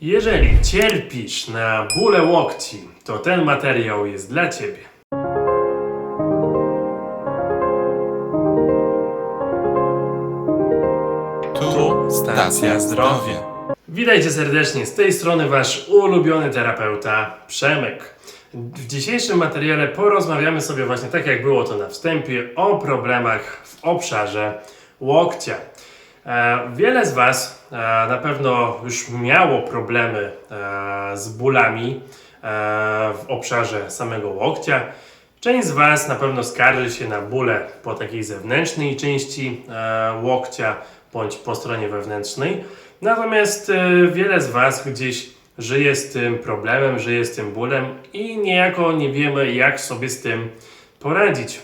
Jeżeli cierpisz na bóle łokci, to ten materiał jest dla Ciebie. Tu stacja zdrowie. Witajcie serdecznie, z tej strony Wasz ulubiony terapeuta Przemek. W dzisiejszym materiale porozmawiamy sobie właśnie, tak jak było to na wstępie, o problemach w obszarze łokcia. E, wiele z Was e, na pewno już miało problemy e, z bólami w obszarze samego łokcia. Część z Was na pewno skarży się na bóle po takiej zewnętrznej części łokcia bądź po stronie wewnętrznej. Natomiast wiele z Was gdzieś żyje z tym problemem, żyje z tym bólem i niejako nie wiemy, jak sobie z tym poradzić.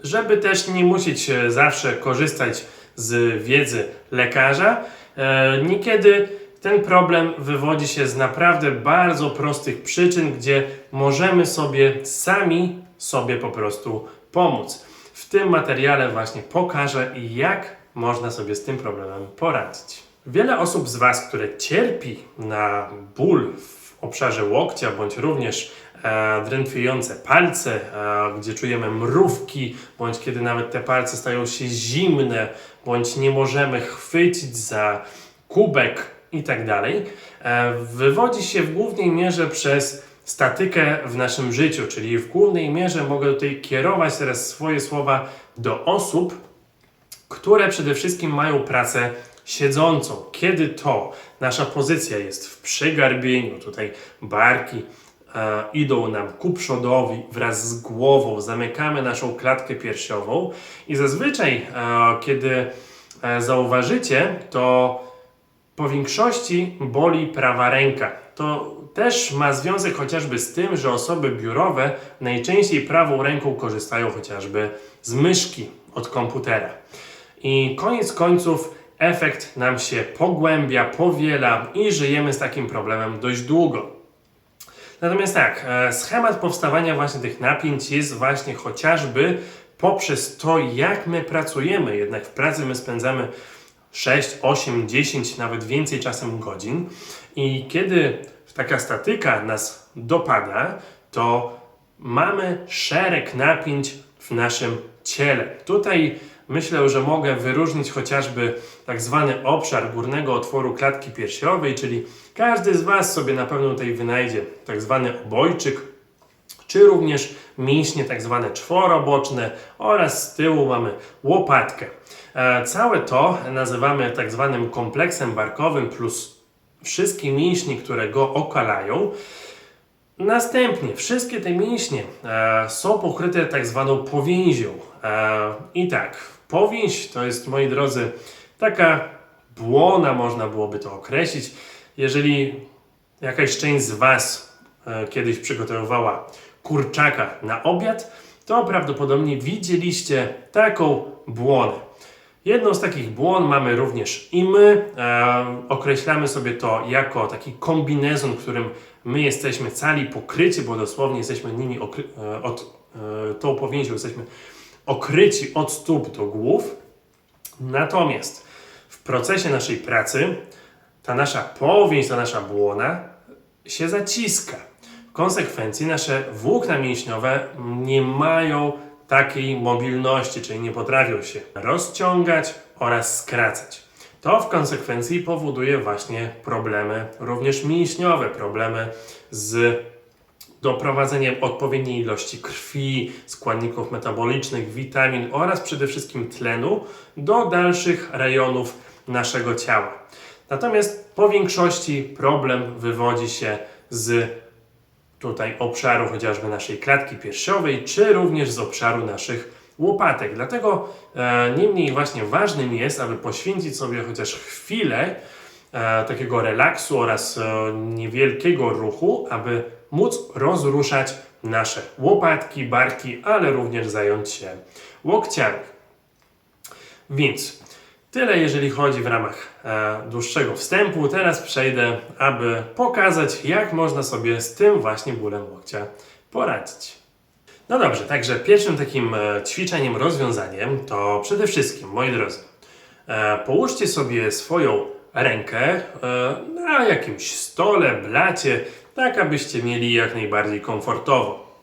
Żeby też nie musieć zawsze korzystać z wiedzy lekarza, e, niekiedy ten problem wywodzi się z naprawdę bardzo prostych przyczyn, gdzie możemy sobie sami sobie po prostu pomóc. W tym materiale właśnie pokażę, jak można sobie z tym problemem poradzić. Wiele osób z Was, które cierpi na ból w obszarze łokcia, bądź również e, drętwiejące palce, e, gdzie czujemy mrówki, bądź kiedy nawet te palce stają się zimne, bądź nie możemy chwycić za kubek i tak e, wywodzi się w głównej mierze przez statykę w naszym życiu, czyli w głównej mierze mogę tutaj kierować teraz swoje słowa do osób, które przede wszystkim mają pracę siedzącą. Kiedy to nasza pozycja jest w przygarbieniu, tutaj barki idą nam ku przodowi wraz z głową, zamykamy naszą klatkę piersiową i zazwyczaj, kiedy e, zauważycie, to po większości boli prawa ręka. To też ma związek chociażby z tym, że osoby biurowe najczęściej prawą ręką korzystają chociażby z myszki od komputera. I koniec końców efekt nam się pogłębia, powiela i żyjemy z takim problemem dość długo. Natomiast tak, e, schemat powstawania właśnie tych napięć jest właśnie chociażby poprzez to, jak my pracujemy. Jednak w pracy my spędzamy 6, 8, 10, nawet więcej czasem godzin. I kiedy taka statyka nas dopada, to mamy szereg napięć w naszym ciele. Tutaj myślę, że mogę wyróżnić chociażby tak zwany obszar górnego otworu klatki piersiowej, czyli każdy z Was sobie na pewno tutaj wynajdzie tak zwany obojczyk, czy również mięśnie tak zwane czworoboczne oraz z tyłu mamy łopatkę. E, Całe to nazywamy tak zwanym kompleksem barkowym plus wszystkie mięśnie, które go okalają. Następnie wszystkie te mięśnie e, są pokryte tak zwaną powięzią. E, I tak, powięź to jest, moi drodzy, taka błona, można byłoby to określić. Jeżeli jakaś część z Was e, kiedyś przygotowywała kurczaka na obiad, to prawdopodobnie widzieliście taką błonę. Jedną z takich błon mamy również i my. E, określamy sobie to jako taki kombinezon, którym my jesteśmy cali pokryci, bo dosłownie jesteśmy nimi e, od e, tą powięzią jesteśmy okryci od stóp do głów. Natomiast w procesie naszej pracy ta nasza powięź, ta nasza błona się zaciska. W konsekwencji nasze włókna mięśniowe nie mają takiej mobilności, czyli nie potrafią się rozciągać oraz skracać. To w konsekwencji powoduje właśnie problemy również mięśniowe, problemy z doprowadzeniem odpowiedniej ilości krwi, składników metabolicznych, witamin oraz przede wszystkim tlenu do dalszych rejonów naszego ciała. Natomiast po większości problem wywodzi się z tutaj obszaru chociażby naszej klatki piersiowej, czy również z obszaru naszych łopatek. Dlatego e, niemniej właśnie ważnym jest, aby poświęcić sobie chociaż chwilę e, takiego relaksu oraz e, niewielkiego ruchu, aby móc rozruszać nasze łopatki, barki, ale również zająć się łokciami. Więc tyle, jeżeli chodzi w ramach e, dłuższego wstępu. Teraz przejdę, aby pokazać, jak można sobie z tym właśnie bólem łokcia poradzić. No dobrze, także pierwszym takim e, ćwiczeniem, rozwiązaniem to przede wszystkim, moi drodzy, e, połóżcie sobie swoją rękę e, na jakimś stole, blacie, tak abyście mieli jak najbardziej komfortowo.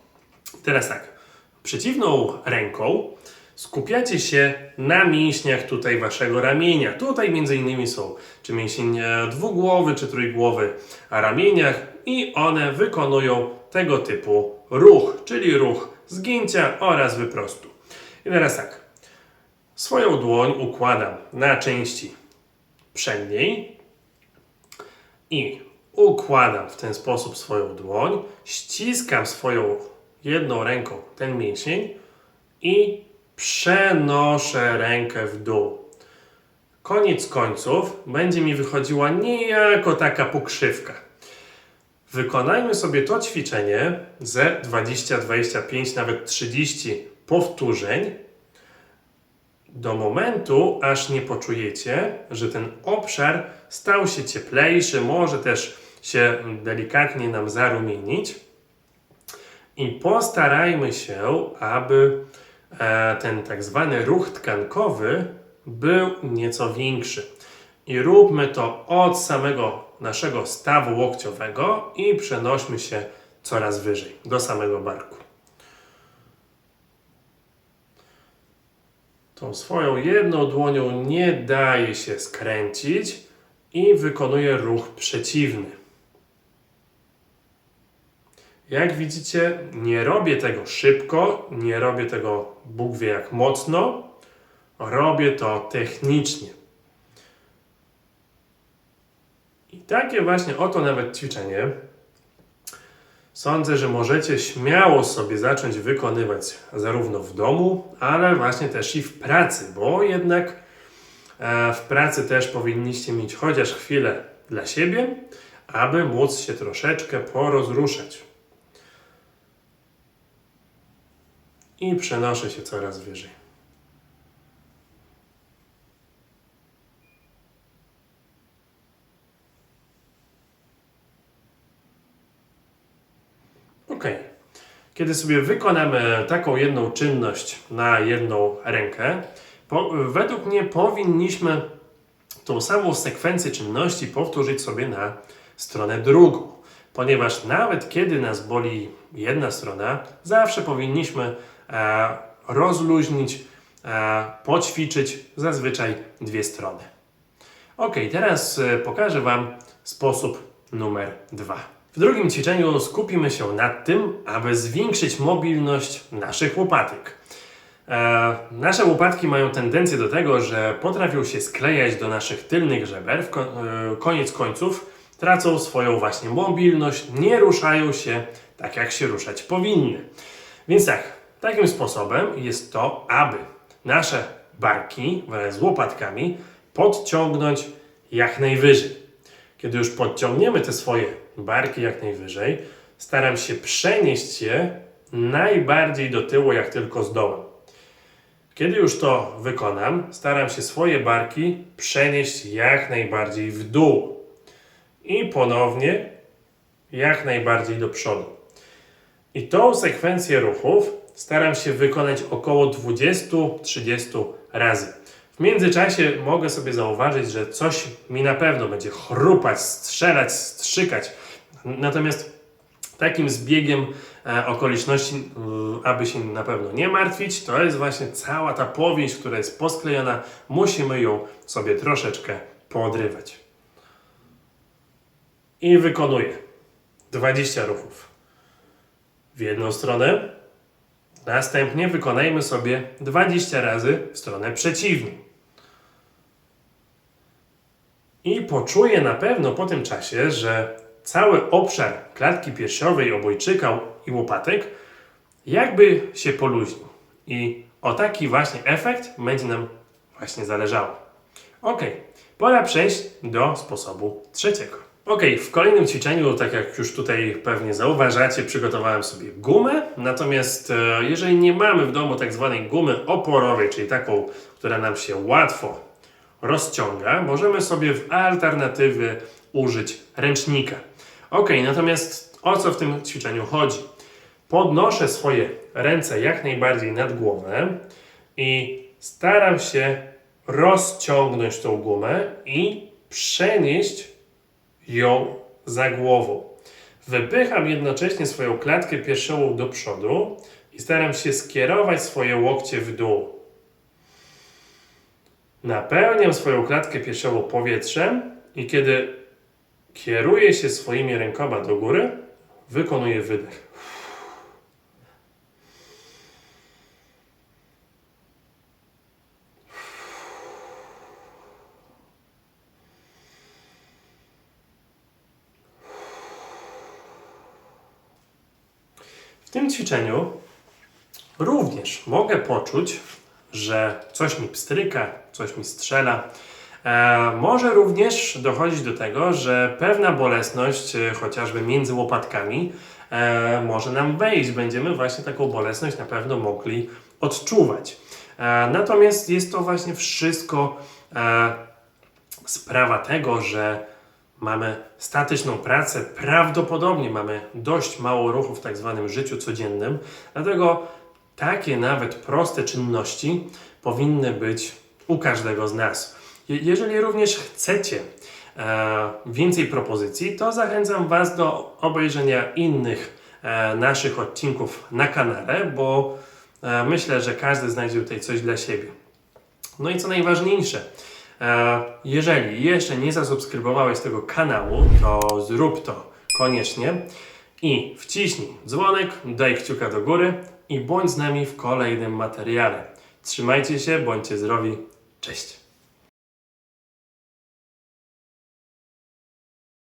Teraz tak, przeciwną ręką skupiacie się na mięśniach tutaj waszego ramienia. Tutaj między innymi są czy mięsień dwugłowy, czy trójgłowy ramieniach i one wykonują tego typu ruch, czyli ruch zgięcia oraz wyprostu. I teraz tak, swoją dłoń układam na części przedniej i układam w ten sposób swoją dłoń, ściskam swoją jedną ręką ten mięsień i przenoszę rękę w dół. Koniec końców będzie mi wychodziła niejako taka pokrzywka. Wykonajmy sobie to ćwiczenie ze 20, 25, nawet 30 powtórzeń do momentu, aż nie poczujecie, że ten obszar stał się cieplejszy, może też się delikatnie nam zarumienić. I postarajmy się, aby e, ten tak zwany ruch tkankowy był nieco większy. I róbmy to od samego naszego stawu łokciowego i przenośmy się coraz wyżej, do samego barku. Tą swoją jedną dłonią nie daje się skręcić i wykonuję ruch przeciwny. Jak widzicie, nie robię tego szybko, nie robię tego Bóg wie jak mocno, robię to technicznie. I takie właśnie oto nawet ćwiczenie sądzę, że możecie śmiało sobie zacząć wykonywać zarówno w domu, ale właśnie też i w pracy, bo jednak e, w pracy też powinniście mieć chociaż chwilę dla siebie, aby móc się troszeczkę porozruszać. I przenoszę się coraz wyżej. Ok. Kiedy sobie wykonamy taką jedną czynność na jedną rękę, po, według mnie powinniśmy tą samą sekwencję czynności powtórzyć sobie na stronę drugą. Ponieważ nawet kiedy nas boli jedna strona, zawsze powinniśmy rozluźnić, e, poćwiczyć zazwyczaj dwie strony. Ok, teraz e, pokażę Wam sposób numer dwa. W drugim ćwiczeniu skupimy się nad tym, aby zwiększyć mobilność naszych łopatek. E, nasze łopatki mają tendencję do tego, że potrafią się sklejać do naszych tylnych żeber. W ko- e, koniec końców tracą swoją właśnie mobilność, nie ruszają się tak, jak się ruszać powinny. Więc tak, takim sposobem jest to, aby nasze barki wraz z łopatkami podciągnąć jak najwyżej. Kiedy już podciągniemy te swoje barki jak najwyżej, staram się przenieść je najbardziej do tyłu, jak tylko zdołam. Kiedy już to wykonam, staram się swoje barki przenieść jak najbardziej w dół i ponownie jak najbardziej do przodu. I tą sekwencję ruchów staram się wykonać około 20-30 razy. W międzyczasie mogę sobie zauważyć, że coś mi na pewno będzie chrupać, strzelać, strzykać. Natomiast takim zbiegiem e, okoliczności, aby się na pewno nie martwić, to jest właśnie cała ta powieść, która jest posklejona. Musimy ją sobie troszeczkę poodrywać. I wykonuję 20 ruchów w jedną stronę. Następnie wykonajmy sobie 20 razy w stronę przeciwną. I poczuję na pewno po tym czasie, że cały obszar klatki piersiowej, obojczyka i łopatek jakby się poluźnił. I o taki właśnie efekt będzie nam właśnie zależało. Ok, pora przejść do sposobu trzeciego. Ok, w kolejnym ćwiczeniu, tak jak już tutaj pewnie zauważacie, przygotowałem sobie gumę. Natomiast e, jeżeli nie mamy w domu tak zwanej gumy oporowej, czyli taką, która nam się łatwo rozciąga, możemy sobie w alternatywie użyć ręcznika. Ok, natomiast o co w tym ćwiczeniu chodzi? Podnoszę swoje ręce jak najbardziej nad głowę i staram się rozciągnąć tą gumę i przenieść ją za głową. Wypycham jednocześnie swoją klatkę piersiową do przodu i staram się skierować swoje łokcie w dół. Napełniam swoją klatkę piersiową powietrzem i kiedy kieruję się swoimi rękoma do góry, wykonuję wydech. W tym ćwiczeniu również mogę poczuć, że coś mi pstryka, coś mi strzela. E, może również dochodzić do tego, że pewna bolesność, e, chociażby między łopatkami, e, może nam wejść. Będziemy właśnie taką bolesność na pewno mogli odczuwać. Natomiast jest to właśnie wszystko sprawa tego, że mamy statyczną pracę, prawdopodobnie mamy dość mało ruchu w tak zwanym życiu codziennym, dlatego takie nawet proste czynności powinny być u każdego z nas. Je- Jeżeli również chcecie e, więcej propozycji, to zachęcam Was do obejrzenia innych e, naszych odcinków na kanale, bo e, myślę, że każdy znajdzie tutaj coś dla siebie. No i co najważniejsze, jeżeli jeszcze nie zasubskrybowałeś tego kanału, to zrób to koniecznie i wciśnij dzwonek, daj kciuka do góry i bądź z nami w kolejnym materiale. Trzymajcie się, bądźcie zdrowi. Cześć!